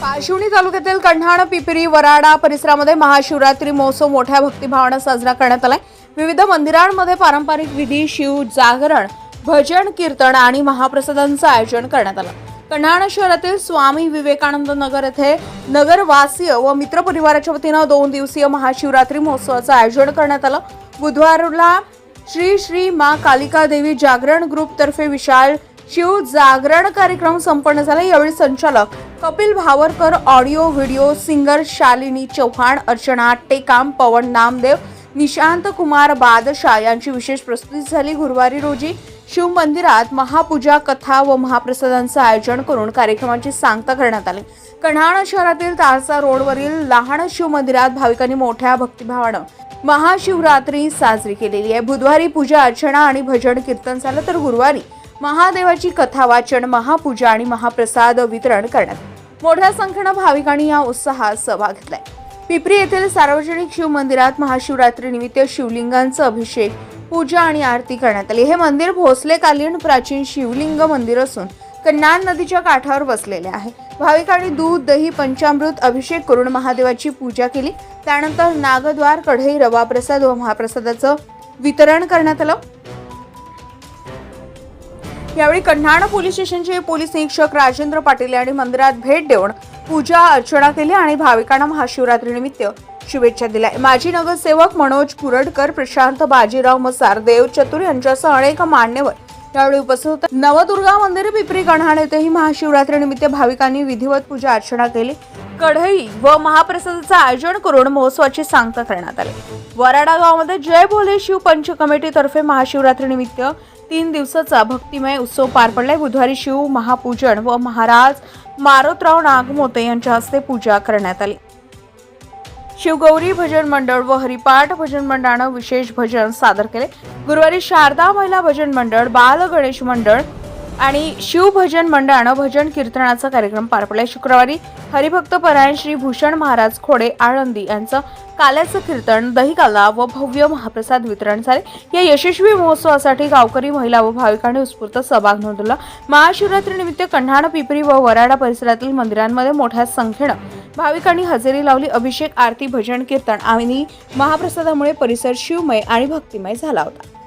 पाशिवणी तालुक्यातील कण्हाण पिपरी वराडा परिसरामध्ये महाशिवरात्री महोत्सव मोठ्या भक्तिभावानं साजरा करण्यात आलाय. विविध मंदिरांमध्ये पारंपरिक विधी शिव जागरण भजन कीर्तन आणि महाप्रसादांचं आयोजन करण्यात आलं. कन्हाण शहरातील स्वामी विवेकानंद नगर येथे नगरवासीय व मित्रपरिवाराच्या वतीनं दोन दिवसीय महाशिवरात्री महोत्सवाचं आयोजन करण्यात आलं. बुधवारला श्री श्री मा कालिका देवी जागरण ग्रुपतर्फे विशाल शिव जागरण कार्यक्रम संपन्न झाला. यावेळी संचालक Kapil Bhavarkar audio video singer Shalini Chavan Archana Tekam Pavan Namdev Nishant Kumar Badshah यांची विशेष प्रस्तुती झाली. गुरुवारी रोजी शिव मंदिरात महापूजा कथा व महाप्रसादांचं आयोजन करून कार्यक्रमाची सांगता करण्यात आली. कन्हाण शहरातील तारसा रोडवरील लहान शिव मंदिरात भाविकांनी मोठ्या भक्तिभावानं महाशिवरात्री साजरी केलेली आहे. बुधवारी पूजा अर्चना आणि भजन कीर्तन झालं. तर गुरुवारी महादेवाची कथा वाचन महापूजा आणि महाप्रसाद वितरण करण्यात. मोठ्या संख्येनं भाविकांनी या उत्साहात सहभाग घेतलाय. पिपरी येथील सार्वजनिक शिव मंदिरात महाशिवरात्री निमित्त शिवलिंगांचं अभिषेक पूजा आणि आरती करण्यात आली. हे मंदिर भोसलेकालीन प्राचीन शिवलिंग मंदिर असून कन्नान नदीच्या काठावर बसलेले आहे. भाविकांनी दूध दही पंचामृत अभिषेक करून महादेवाची पूजा केली. त्यानंतर नागद्वार कढई रवा प्रसाद व महाप्रसादाचं वितरण करण्यात आलं. यावेळी कन्हाण पोलीस स्टेशनचे पोलीस निरीक्षक राजेंद्र पाटील यांनी मंदिरात भेट देऊन पूजा अर्चना केली आणि भाविकांना महाशिवरात्रीनिमित्त शुभेच्छा दिल्या. माजी नगरसेवक मनोज कुरडकर प्रशांत बाजीराव मसार देव चतुर यांच्यासह अनेक मान्यवर यावेळी उपस्थित होते. नवदुर्गा मंदिर पिपरी कन्हाण येथेही महाशिवरात्रीनिमित्त भाविकांनी विधिवत पूजा अर्चना केली. कढई व महाप्रसादाचं आयोजन करून महोत्सवाची सांगता करण्यात आली. वराडा गावामध्ये जय भोले शिव पंच कमिटीतर्फे महाशिवरात्रीनिमित्त तीन दिवसाचा भक्तिमय उत्सव पार पडलाय. बुधवारी शिव महापूजन व महाराज मारोतराव नागमोते यांच्या हस्ते पूजा करण्यात आली. शिवगौरी भजन मंडळ व हरिपाठ भजन मंडळानं विशेष भजन सादर केले. गुरुवारी शारदा महिला भजन मंडळ बाल गणेश मंडळ आणि शिवभजन मंडळानं भजन कीर्तनाचा कार्यक्रम पार पडला शुक्रवारी हरिभक्त परायण श्री भूषण महाराज खोडे आळंदी यांचं काल्याचं कीर्तन दहीकाला व भव्य महाप्रसाद वितरण झाले. या यशस्वी महोत्सवासाठी गावकरी महिला व भाविकांनी उत्स्फूर्त सहभाग नोंदवला. महाशिवरात्रीनिमित्त कन्हाण पिपरी व वराडा परिसरातील मंदिरांमध्ये मोठ्या संख्येनं भाविकांनी हजेरी लावली. अभिषेक आरती भजन कीर्तन आणि महाप्रसादामुळे परिसर शिवमय आणि भक्तिमय झाला होता.